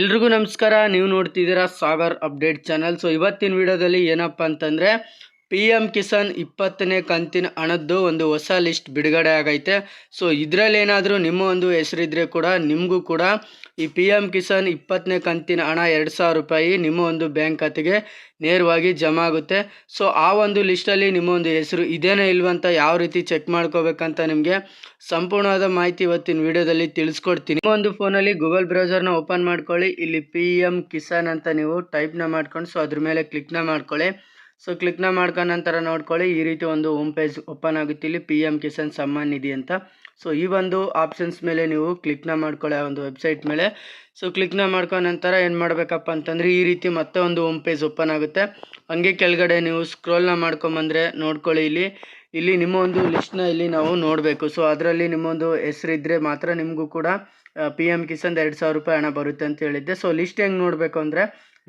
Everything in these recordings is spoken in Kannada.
ಎಲ್ರಿಗೂ ನಮಸ್ಕಾರ. ನೀವು ನೋಡ್ತಿದ್ದೀರಾ ಸಾಗರ್ ಅಪ್ಡೇಟ್ ಚಾನಲ್. ಸೊ ಇವತ್ತಿನ ವಿಡಿಯೋದಲ್ಲಿ ಏನಪ್ಪ ಅಂತಂದರೆ ಪಿ ಎಂ ಕಿಸಾನ್ ಇಪ್ಪತ್ತನೇ ಕಂತಿನ ಹಣದ್ದು ಒಂದು ಹೊಸ ಲಿಸ್ಟ್ ಬಿಡುಗಡೆ ಆಗೈತೆ. ಸೊ ಇದರಲ್ಲಿ ಏನಾದರೂ ನಿಮ್ಮ ಒಂದು ಹೆಸರಿದ್ರೆ ಕೂಡ, ನಿಮಗೂ ಕೂಡ ಈ ಪಿ ಎಂ ಕಿಸಾನ್ ಇಪ್ಪತ್ತನೇ ಕಂತಿನ ಹಣ ಎರಡು ಸಾವಿರ ರೂಪಾಯಿ ನಿಮ್ಮ ಒಂದು ಬ್ಯಾಂಕ್ ಖಾತೆಗೆ ನೇರವಾಗಿ ಜಮಾ ಆಗುತ್ತೆ. ಸೊ ಆ ಒಂದು ಲಿಸ್ಟಲ್ಲಿ ನಿಮ್ಮ ಒಂದು ಹೆಸರು ಇದೇನೇ ಇಲ್ವಂತ ಯಾವ ರೀತಿ ಚೆಕ್ ಮಾಡ್ಕೋಬೇಕಂತ ನಿಮಗೆ ಸಂಪೂರ್ಣವಾದ ಮಾಹಿತಿ ಇವತ್ತಿನ ವಿಡಿಯೋದಲ್ಲಿ ತಿಳಿಸ್ಕೊಡ್ತೀನಿ. ನಿಮ್ಮ ಒಂದು ಫೋನಲ್ಲಿ ಗೂಗಲ್ ಬ್ರೌಸರ್ನ ಓಪನ್ ಮಾಡ್ಕೊಳ್ಳಿ. ಇಲ್ಲಿ ಪಿ ಎಂ ಕಿಸಾನ್ ಅಂತ ನೀವು ಟೈಪ್ನ ಮಾಡ್ಕೊಂಡು, ಸೊ ಅದ್ರ ಮೇಲೆ ಕ್ಲಿಕ್ನ ಮಾಡ್ಕೊಳ್ಳಿ. ಸೊ ಕ್ಲಿಕ್ನ ಮಾಡ್ಕೊಂಡ ನಂತರ ನೋಡ್ಕೊಳ್ಳಿ, ಈ ರೀತಿ ಒಂದು ಹೋಮ್ ಪೇಜ್ ಓಪನ್ ಆಗುತ್ತೆ. ಇಲ್ಲಿ ಪಿ ಎಂ ಕಿಸಾನ್ ಸಮ್ಮಾನ್ ನಿಧಿ ಅಂತ. ಸೊ ಈ ಒಂದು ಆಪ್ಷನ್ಸ್ ಮೇಲೆ ನೀವು ಕ್ಲಿಕ್ನ ಮಾಡ್ಕೊಳ್ಳಿ ಆ ಒಂದು ವೆಬ್ಸೈಟ್ ಮೇಲೆ. ಸೊ ಕ್ಲಿಕ್ನ ಮಾಡ್ಕೊಂಡ ನಂತರ ಏನು ಮಾಡಬೇಕಪ್ಪ ಅಂತಂದರೆ, ಈ ರೀತಿ ಮತ್ತೆ ಒಂದು ಹೋಮ್ ಪೇಜ್ ಓಪನ್ ಆಗುತ್ತೆ. ಹಂಗೆ ಕೆಳಗಡೆ ನೀವು ಸ್ಕ್ರೋಲ್ನ ಮಾಡ್ಕೊಂಬಂದರೆ ನೋಡ್ಕೊಳ್ಳಿ ಇಲ್ಲಿ. ಇಲ್ಲಿ ನಿಮ್ಮ ಒಂದು ಲಿಸ್ಟ್ನ ಇಲ್ಲಿ ನಾವು ನೋಡಬೇಕು. ಸೊ ಅದರಲ್ಲಿ ನಿಮ್ಮೊಂದು ಹೆಸರಿದ್ದರೆ ಮಾತ್ರ ನಿಮಗೂ ಕೂಡ ಪಿ ಎಂ ಕಿಸಾನ್ ಎರಡು ಸಾವಿರ ರೂಪಾಯಿ ಹಣ ಬರುತ್ತೆ ಅಂತ ಹೇಳಿದ್ದೆ. ಸೊ ಲಿಸ್ಟ್ ಹೆಂಗೆ ನೋಡಬೇಕು ಅಂದರೆ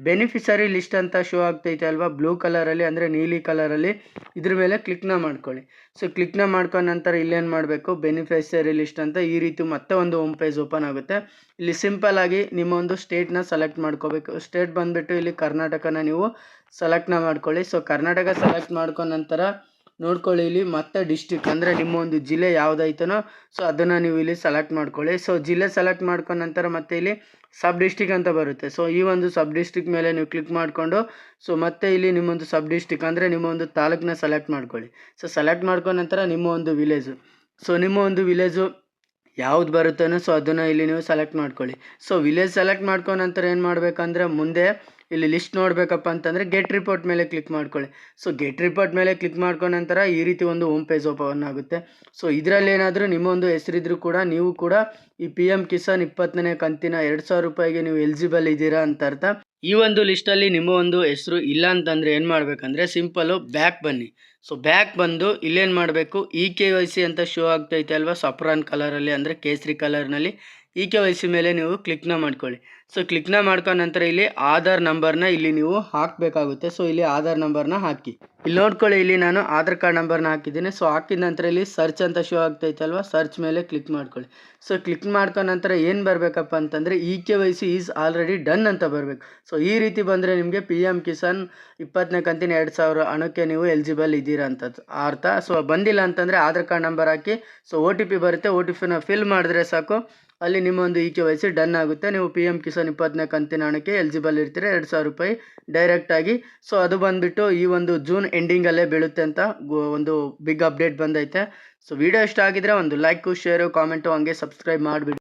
ಬೆನಿಫಿಷರಿ ಲಿಸ್ಟ್ ಅಂತ ಶೋ ಆಗ್ತೈತೆ ಅಲ್ವಾ? ಬ್ಲೂ ಕಲರಲ್ಲಿ ಅಂದರೆ ನೀಲಿ ಕಲರಲ್ಲಿ ಇದ್ರ ಮೇಲೆ ಕ್ಲಿಕ್ನ ಮಾಡ್ಕೊಳ್ಳಿ. ಸೊ ಕ್ಲಿಕ್ನ ಮಾಡ್ಕೊಂಡ ನಂತರ ಇಲ್ಲೇನು ಮಾಡಬೇಕು? ಬೆನಿಫಿಷರಿ ಲಿಸ್ಟ್ ಅಂತ ಈ ರೀತಿ ಮತ್ತೆ ಒಂದು ಹೋಮ್ ಪೇಜ್ ಓಪನ್ ಆಗುತ್ತೆ. ಇಲ್ಲಿ ಸಿಂಪಲ್ ಆಗಿ ನಿಮ್ಮ ಒಂದು ಸ್ಟೇಟ್ನ ಸೆಲೆಕ್ಟ್ ಮಾಡ್ಕೋಬೇಕು. ಸ್ಟೇಟ್ ಬಂದುಬಿಟ್ಟು ಇಲ್ಲಿ ಕರ್ನಾಟಕನ ನೀವು ಸೆಲೆಕ್ಟ್ನ ಮಾಡ್ಕೊಳ್ಳಿ. ಸೊ ಕರ್ನಾಟಕ ಸೆಲೆಕ್ಟ್ ಮಾಡ್ಕೊಂಡ ನಂತರ ನೋಡ್ಕೊಳ್ಳಿ ಇಲ್ಲಿ ಮತ್ತೆ ಡಿಸ್ಟಿಕ್ ಅಂದರೆ ನಿಮ್ಮ ಒಂದು ಜಿಲ್ಲೆ ಯಾವುದೈತನೋ ಸೊ ಅದನ್ನು ನೀವು ಇಲ್ಲಿ ಸೆಲೆಕ್ಟ್ ಮಾಡ್ಕೊಳ್ಳಿ. ಸೊ ಜಿಲ್ಲೆ ಸೆಲೆಕ್ಟ್ ಮಾಡ್ಕೊಂಡ ನಂತರ ಮತ್ತೆ ಇಲ್ಲಿ ಸಬ್ ಡಿಸ್ಟಿಕ್ ಅಂತ ಬರುತ್ತೆ. ಸೊ ಈ ಒಂದು ಸಬ್ ಡಿಸ್ಟಿಕ್ ಮೇಲೆ ನೀವು ಕ್ಲಿಕ್ ಮಾಡಿಕೊಂಡು ಸೊ ಮತ್ತೆ ಇಲ್ಲಿ ನಿಮ್ಮೊಂದು ಸಬ್ ಡಿಸ್ಟಿಕ್ ಅಂದರೆ ನಿಮ್ಮ ಒಂದು ತಾಲೂಕನ್ನ ಸೆಲೆಕ್ಟ್ ಮಾಡ್ಕೊಳ್ಳಿ. ಸೊ ಸೆಲೆಕ್ಟ್ ಮಾಡ್ಕೊಂಡ ನಂತರ ನಿಮ್ಮ ಒಂದು ವಿಲೇಜು ಸೊ ನಿಮ್ಮ ಒಂದು ವಿಲೇಜು ಯಾವ್ದು ಬರುತ್ತೋ ಸೊ ಅದನ್ನು ಇಲ್ಲಿ ನೀವು ಸೆಲೆಕ್ಟ್ ಮಾಡ್ಕೊಳ್ಳಿ. ಸೊ ವಿಲೇಜ್ ಸೆಲೆಕ್ಟ್ ಮಾಡ್ಕೊಂಡ ನಂತರ ಏನು ಮಾಡಬೇಕಂದ್ರೆ, ಮುಂದೆ ಇಲ್ಲಿ ಲಿಸ್ಟ್ ನೋಡಬೇಕಪ್ಪ ಅಂತಂದರೆ ಗೆಟ್ ರಿಪೋರ್ಟ್ ಮೇಲೆ ಕ್ಲಿಕ್ ಮಾಡ್ಕೊಳ್ಳಿ. ಸೊ ಗೆಟ್ ರಿಪೋರ್ಟ್ ಮೇಲೆ ಕ್ಲಿಕ್ ಮಾಡ್ಕೊಂಡ ನಂತರ ಈ ರೀತಿ ಒಂದು ಹೋಮ್ ಪೇಜ್ ಓಪನ್ ಆಗುತ್ತೆ. ಸೊ ಇದರಲ್ಲಿ ಏನಾದರೂ ನಿಮ್ಮೊಂದು ಹೆಸರಿದ್ರೂ ಕೂಡ, ನೀವು ಕೂಡ ಈ ಪಿ ಎಂ ಕಿಸಾನ್ ಇಪ್ಪತ್ತನೇ ಕಂತಿನ ಎರಡು ಸಾವಿರ ರೂಪಾಯಿಗೆ ನೀವು ಎಲಿಜಿಬಲ್ ಇದ್ದೀರಾ ಅಂತ ಅರ್ಥ. ಈ ಒಂದು ಲಿಸ್ಟಲ್ಲಿ ನಿಮ್ಮ ಒಂದು ಹೆಸರು ಇಲ್ಲ ಅಂತಂದರೆ ಏನು ಮಾಡಬೇಕಂದ್ರೆ ಸಿಂಪಲ್ಲು ಬ್ಯಾಕ್ ಬನ್ನಿ. ಸೊ ಬ್ಯಾಕ್ ಬಂದು ಇಲ್ಲೇನು ಮಾಡಬೇಕು? ಇ ಕೆ ವೈ ಸಿ ಅಂತ ಶೋ ಆಗ್ತೈತೆ ಅಲ್ವಾ? ಸಪ್ರಾನ್ ಕಲರಲ್ಲಿ ಅಂದರೆ ಕೇಸರಿ ಕಲರ್ನಲ್ಲಿ ಇ ಕೆ ವೈ ಸಿ ಮೇಲೆ ನೀವು ಕ್ಲಿಕ್ನ ಮಾಡ್ಕೊಳ್ಳಿ. ಸೊ, ಕ್ಲಿಕ್ನ ಮಾಡ್ಕೊಂಡ ನಂತರ ಇಲ್ಲಿ ಆಧಾರ್ ನಂಬರ್ನ ಇಲ್ಲಿ ನೀವು ಹಾಕಬೇಕಾಗುತ್ತೆ. ಸೊ, ಇಲ್ಲಿ ಆಧಾರ್ ನಂಬರ್ನ ಹಾಕಿ. ಇಲ್ಲಿ ನೋಡ್ಕೊಳ್ಳಿ, ಇಲ್ಲಿ ನಾನು ಆಧಾರ್ ಕಾರ್ಡ್ ನಂಬರ್ನ ಹಾಕಿದ್ದೀನಿ. ಸೊ, ಹಾಕಿದ ನಂತರ ಇಲ್ಲಿ ಸರ್ಚ್ ಅಂತ ಶೋ ಆಗ್ತೈತಲ್ವ? ಸರ್ಚ್ ಮೇಲೆ ಕ್ಲಿಕ್ ಮಾಡ್ಕೊಳ್ಳಿ. ಸೊ, ಕ್ಲಿಕ್ ಮಾಡ್ಕೊಂಡ ನಂತರ ಏನು ಬರಬೇಕಪ್ಪ ಅಂತಂದರೆ E K Y C is already done ಅಂತ ಬರಬೇಕು. ಸೊ, ಈ ರೀತಿ ಬಂದರೆ ನಿಮಗೆ ಪಿ ಎಂ ಕಿಸಾನ್ ಇಪ್ಪತ್ತನೇ ಕಂತಿನ ಎರಡು ಸಾವಿರ ಹಣಕ್ಕೆ ನೀವು ಎಲಿಜಿಬಲ್ ಇದ್ದೀರಾ ಅಂತ ಅರ್ಥ. ಸೊ, ಬಂದಿಲ್ಲ ಅಂತಂದರೆ ಆಧಾರ್ ಕಾರ್ಡ್ ನಂಬರ್ ಹಾಕಿ. ಸೊ ಒ ಟಿ ಪಿ ಬರುತ್ತೆ. ಒ ಟಿ ಪಿನ ಫಿಲ್ ಮಾಡಿದ್ರೆ ಸಾಕು. ಅಲ್ಲಿ ನಿಮ್ಮ ಒಂದು E K Y C done ಆಗುತ್ತೆ. ನೀವು ಪಿ ಎಂ ಕಿಸಾನ್ ಇಪ್ಪತ್ತನೇ ಕಂತಿನ ಹಣಕ್ಕೆ ಎಲಿಜಿಬಲ್ ಇರ್ತೀರ. ಎರಡು ಸಾವಿರ ರೂಪಾಯಿ ಡೈರೆಕ್ಟಾಗಿ ಸೊ ಅದು ಬಂದುಬಿಟ್ಟು ಈ ಒಂದು ಜೂನ್ ಎಂಡಿಂಗಲ್ಲೇ ಬೀಳುತ್ತೆ ಅಂತ ಒಂದು ಬಿಗ್ ಅಪ್ಡೇಟ್ ಬಂದೈತೆ. ಸೊ ವಿಡಿಯೋ ಇಷ್ಟ ಆಗಿದ್ರೆ ಒಂದು ಲೈಕು ಶೇರು ಕಾಮೆಂಟು ಹಂಗೆ ಸಬ್ಸ್ಕ್ರೈಬ್ ಮಾಡಿಬಿಡಿ.